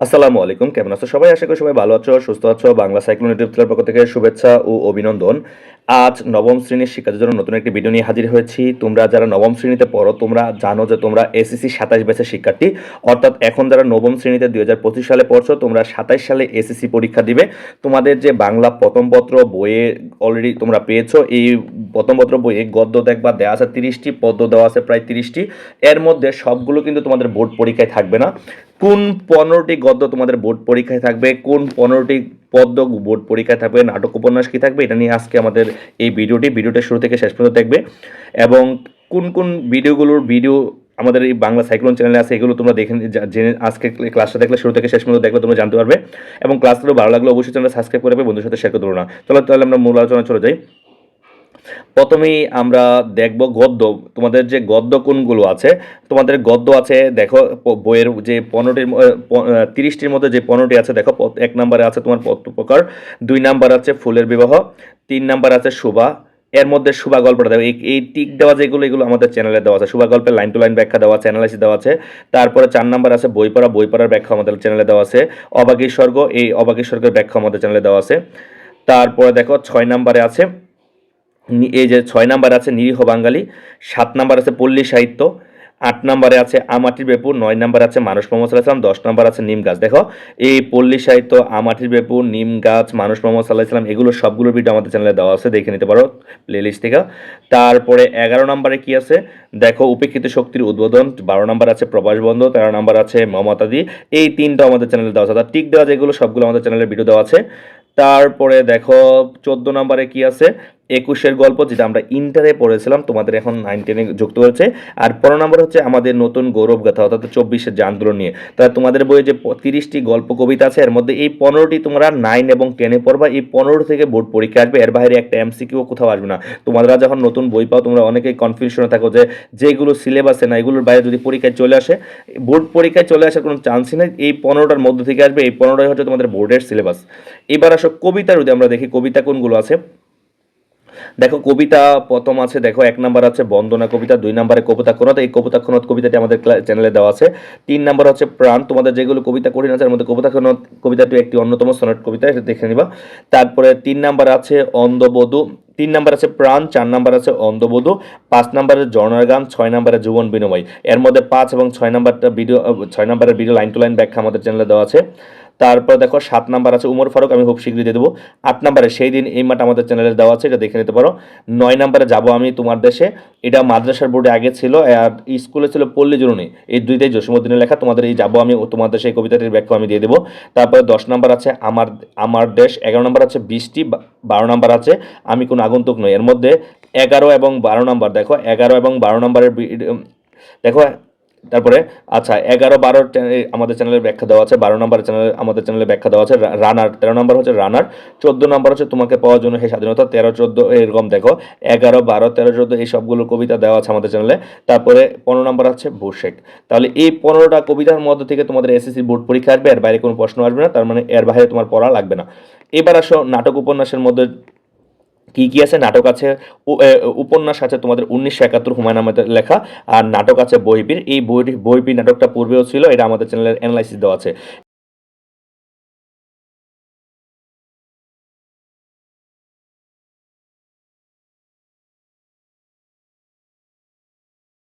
আসসালামু আলাইকুম, কেমন আছো সবাই? আশা করি সবাই ভালো আছো, সুস্থ আছো। বাংলা সাইক্লোন ইউটিউব চ্যানেলের পক্ষ থেকে শুভেচ্ছা ও অভিনন্দন। আজ নবম শ্রেণির শিক্ষার্থীর জন্য নতুন একটি ভিডিও নিয়ে হাজির হয়েছি। তোমরা যারা নবম শ্রেণীতে পড়ো, তোমরা জানো যে তোমরা এসএসসি সাতাশ ব্যাচের শিক্ষার্থী। অর্থাৎ এখন যারা নবম শ্রেণীতে দুই হাজার পঁচিশ সালে পড়ছো, তোমরা সাতাশ সালে এসএসসি পরীক্ষা দিবে। তোমাদের যে বাংলা প্রথমপত্র বইয়ে অলরেডি তোমরা পেয়েছ, এই প্রথমপত্র বইয়ে গদ্য দেখবা দেওয়া আছে তিরিশটি, পদ্য দেওয়া আছে প্রায় তিরিশটি। এর মধ্যে সবগুলো কিন্তু তোমাদের বোর্ড পরীক্ষায় থাকবে না। কোন পনেরোটি গদ্য তোমাদের বোর্ড পরীক্ষায় থাকবে? কোন পনেরোটি পদ্য বোর্ড পরীক্ষায় থাকবে? নাটক উপন্যাস কী থাকবে? এটা নিয়ে আজকে আমাদের এই ভিডিওটি, ভিডিওটা শুরু থেকে শেষ পর্যন্ত দেখবে। এবং কোন কোন ভিডিওগুলোর ভিডিও আমাদের এই বাংলা সাইক্লোন চ্যানেলে আছে, এগুলো তোমরা দেখে জেনে, আজকে ক্লাসটা দেখলে শুরু থেকে শেষ পর্যন্ত দেখলে তোমরা জানতে পারবে। এবং ক্লাসগুলো ভালো লাগলে অবশ্যই চ্যানেল সাবস্ক্রাইব করে বন্ধুর সাথে শেয়ার করে দেবো না। চলো তাহলে আমরা মূল আলোচনা চলে যাই। প্রথমেই আমরা দেখব গদ্য, তোমাদের যে গদ্য কোনগুলো আছে, তোমাদের গদ্য আছে, দেখো বইয়ের যে পনেরোটির তিরিশটির মধ্যে যে পনেরোটি আছে, দেখো এক নম্বরে আছে তোমার পত্রপ্রকার, দুই নাম্বার আছে ফুলের বিবাহ, তিন নাম্বার আছে শোভা, এর মধ্যে শুভা গল্পটা দেওয়া এই টিক দেওয়া যেগুলো, এগুলো আমাদের চ্যানেলে দেওয়া আছে, শুভা গল্পের লাইন টু লাইন ব্যাখ্যা দেওয়া আছে অ্যানালাইসিস দেওয়া আছে, তারপরে চার নাম্বার আছে বই পড়া, বই পড়ার ব্যাখ্যা আমাদের চ্যানেলে দেওয়া আছে অবাগী স্বর্গ, এই অবাগী স্বর্গের ব্যাখ্যা আমাদের চ্যানেলে দেওয়া আছে, তারপরে দেখো ছয় নাম্বারে আছে এই যে ছয় নাম্বার আছে নিরীহ বাঙালি, সাত নাম্বার আছে পল্লী সাহিত্য, আট নাম্বারে আছে আমাটির বেপুর নয় নাম্বার আছে মানুষ মোহাম্মদ সাল্লাহ সাল্লাম দশ নাম্বার আছে নিম গাছ। দেখো, এই পল্লী সাহিত্য, আমাটির বেপুর নিম গাছ মানুষ মোহাম্মদ সাল্লাহ সাল্লাম এগুলো সবগুলো ভিডিও আমাদের চ্যানেলে দেওয়া আছে, দেখে নিতে পারো প্লেলিস্ট থেকে। তারপরে এগারো নাম্বারে কি আছে? দেখো, উপেক্ষিত শক্তির উদ্বোধন, বারো নাম্বার আছে প্রবাস বন্ধ তেরো নাম্বার আছে মমতাদি এই তিনটা আমাদের চ্যানেলে দেওয়া আছে। অর্থাৎ টিক দেওয়া যেগুলো, সবগুলো আমাদের চ্যানেলে ভিডিও দেওয়া আছে। তারপরে দেখো, চোদ্দ নম্বরে কি আছে? একুশের গল্প যেটা আমরা ইন্টারে পড়েছিলাম, তোমাদের এখন নাইন টেনে যুক্ত হয়েছে। আর পনেরো নম্বর হচ্ছে আমাদের নতুন গৌরব গাথা, অর্থাৎ চব্বিশের যে আন্দোলন নিয়ে। তা তোমাদের বইয়ে যে তিরিশটি গল্প কবিতা আছে, এর মধ্যে এই পনেরোটি তোমরা নাইন এবং টেনে পড়বা। এই পনেরো থেকে বোর্ড পরীক্ষা আসবে, এর বাইরে একটা এমসিকিউ কোথাও আসবে না। তোমরা যখন নতুন বই পাও, তোমরা অনেকেই কনফিউশনে থাকো যে যেগুলো সিলেবাসে না, এগুলোর বাইরে যদি পরীক্ষায় চলে আসে, বোর্ড পরীক্ষায় চলে আসার কোনো চান্সই নেই। এই পনেরোটার মধ্যে থেকে আসবে, এই পনেরোটাই হচ্ছে তোমাদের বোর্ডের সিলেবাস এবার আসো কবিতা যদি আমরা দেখি কবিতা কোনগুলো আছে। দেখো, কবিতা প্রথম আছে, দেখো, এক নাম্বার আছে বন্দনা কবিতা, দুই নম্বরে কবিতা খনত, এই কবিতা খনত কবিতাটি আমাদের চ্যানেলে দেওয়া আছে। তিন নাম্বার হচ্ছে প্রাণ, তোমাদের যেগুলো কবিতা কঠিন আছে, এর মধ্যে কবিতা খনত কবিতাটি একটি অন্যতম সনট কবিতা, এটা দেখে নিবা। তারপরে তিন নাম্বার আছে অন্ধবধূ, তিন নাম্বার আছে প্রাণ, চার নাম্বার আছে অন্ধবধূ, পাঁচ নাম্বারে জর্নার গান, ছয় নাম্বারে যুবন বিনিময়। এর মধ্যে পাঁচ এবং ছয় নাম্বারটা ভিডিও ছয় নাম্বারের ভিডিও লাইন টু লাইন ব্যাখ্যা আমাদের চ্যানেলে দেওয়া আছে। তারপর দেখো সাত নাম্বার আছে উমর ফারুক, আমি খুব শীঘ্রই দিয়ে দেবো। আট নাম্বারে সেই দিন এই মাঠ আমাদের চ্যানেলে দেওয়া আছে, এটা দেখে নিতে পারো। নয় নাম্বারে যাব আমি তোমার দেশে। এটা মাদ্রাসার বোর্ডে আগে ছিল, আর স্কুলে ছিল পল্লী জরুনি এই দুইটাই জসীমুদ্দিনের লেখা, তোমাদের এই যাব আমি তোমার দেশে এই কবিতাটির ব্যাখ্যা আমি দিয়ে দেবো। তারপরে দশ নাম্বার আছে আমার আমার দেশ। এগারো নাম্বার আছে বৃষ্টি বারো নাম্বার আছে আমি কোনো আগন্তুক নই। এর মধ্যে এগারো এবং বারো নাম্বার, দেখো, এগারো এবং বারো নাম্বারের দেখো তারপরে আচ্ছা এগারো, বারো আমাদের চ্যানেলের ব্যাখ্যা দেওয়া আছে, বারো নম্বর চ্যানেলে আমাদের চ্যানেলে ব্যাখ্যা দেওয়া আছে রানার, তেরো নম্বর হচ্ছে রানার, চোদ্দ নম্বর হচ্ছে তোমাকে পাওয়ার জন্য হে স্বাধীনতা, তেরো, চোদ্দ এরকম দেখো, এগারো, বারো, তেরো, চোদ্দ, এই সবগুলো কবিতা দেওয়া আছে আমাদের চ্যানেলে, তারপরে পনেরো নম্বর হচ্ছে বুশেক তাহলে এই পনেরোটা কবিতার মধ্যে থেকে তোমাদের এসএসসি বোর্ড পরীক্ষা আসবে, এর বাইরে কোনো প্রশ্ন আসবে না, তার মানে এর বাইরে তোমার পড়া লাগবে না। এবার আসো নাটক উপন্যাসের মধ্যে কি কী আছে? নাটক আছে উপন্যাস আছে তোমাদের উনিশশো একাত্তর হুমায়ুন আহমেদের লেখা, আর নাটক আছে বইপির। এই বই বইপি নাটকটা পূর্বেও ছিল, এটা আমাদের চ্যানেলের অ্যানালাইসিস দেওয়া আছে।